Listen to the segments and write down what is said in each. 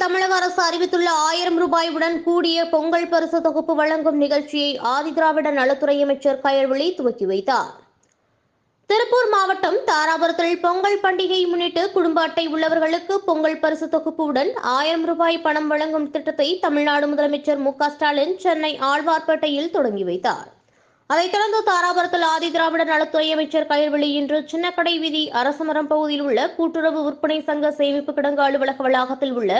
தமிழக அரசு அறிவித்துள்ள ஆயிரம் ரூபாயுடன் கூடிய பொங்கல் பரிசு தொகுப்பு வழங்கும் நிகழ்ச்சியை ஆதிதிராவிட நலத்துறை அமைச்சர் கயல்விழி துவக்கி வைத்தார். திருப்பூர் மாவட்டம் தாராபுரத்தில் பொங்கல் பண்டிகையை முன்னிட்டு குடும்ப அட்டை உள்ளவர்களுக்கு பொங்கல் பரிசு தொகுப்புடன் ஆயிரம் ரூபாய் பணம் வழங்கும் திட்டத்தை தமிழ்நாடு முதலமைச்சர் மு க ஸ்டாலின் சென்னை ஆழ்வார்பேட்டையில் தொடங்கி வைத்தார். அதைத் தொடர்ந்து தாராபுரத்தில் ஆதி திராவிட நலத்துறை அமைச்சர் கயல்வெளி இன்று சின்னக்கடை வீதி அரசமரம் பகுதியில் உள்ள கூட்டுறவு விற்பனை சங்க சேமிப்பு கிடங்கு அலுவலக வளாகத்தில் உள்ள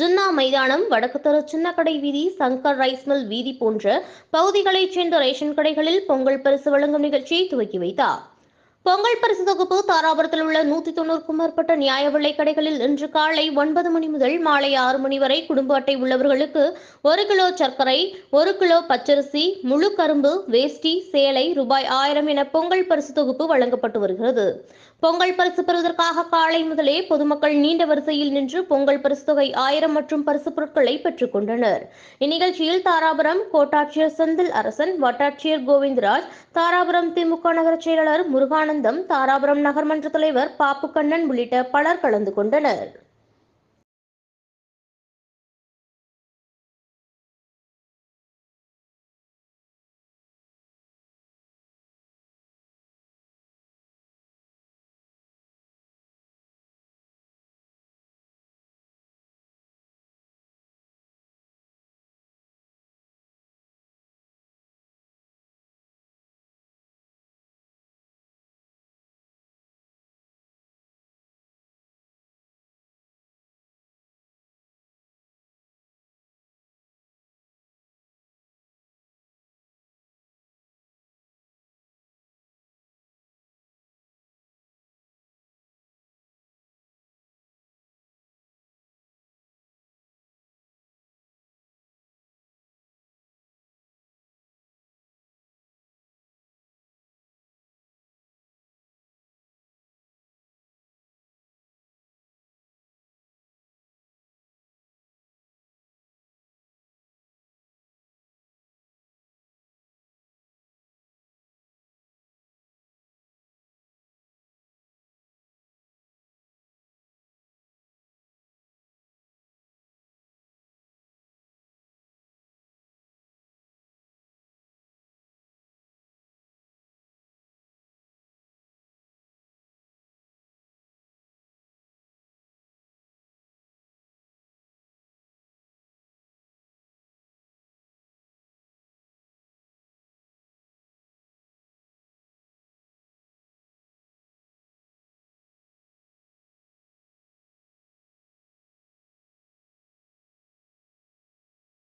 ஜின்னா மைதானம் வடக்கு தெரு சின்னக்கடை வீதி சங்கர் ரைஸ் மில் வீதி போன்ற பகுதிகளைச் சேர்ந்த ரேஷன் கடைகளில் பொங்கல் பரிசு வழங்கும் நிகழ்ச்சியை துவக்கி வைத்தார். பொங்கல் பரிசு தொகுப்பு தாராபுரத்தில் உள்ள நூத்தி தொண்ணூறுக்கும் மேற்பட்ட நியாய விலை கடைகளில் இன்று காலை ஒன்பது மணி முதல் மாலை ஆறு மணி வரை குடும்ப அட்டை உள்ளவர்களுக்கு ஒரு கிலோ சர்க்கரை ஒரு கிலோ பச்சரிசி முழு கரும்பு வேஷ்டி சேலை ரூபாய் ஆயிரம் என பொங்கல் பரிசு தொகுப்பு வழங்கப்பட்டு வருகிறது. பொங்கல் பரிசு பெறுவதற்காக காலை முதலே பொதுமக்கள் நீண்ட வரிசையில் நின்று பொங்கல் பரிசு தொகை ஆயிரம் மற்றும் பரிசு பொருட்களை பெற்றுக் கொண்டனர். இந்நிகழ்ச்சியில் தாராபுரம் கோட்டாட்சியர் செந்தில் அரசன் வட்டாட்சியர் கோவிந்தராஜ் தாராபுரம் திமுக நகர செயலாளர் ஆனந்தம் தாராபுரம் நகர்மன்ற தலைவர் பாப்பு கண்ணன் உள்ளிட்ட பலர் கலந்து கொண்டனர்.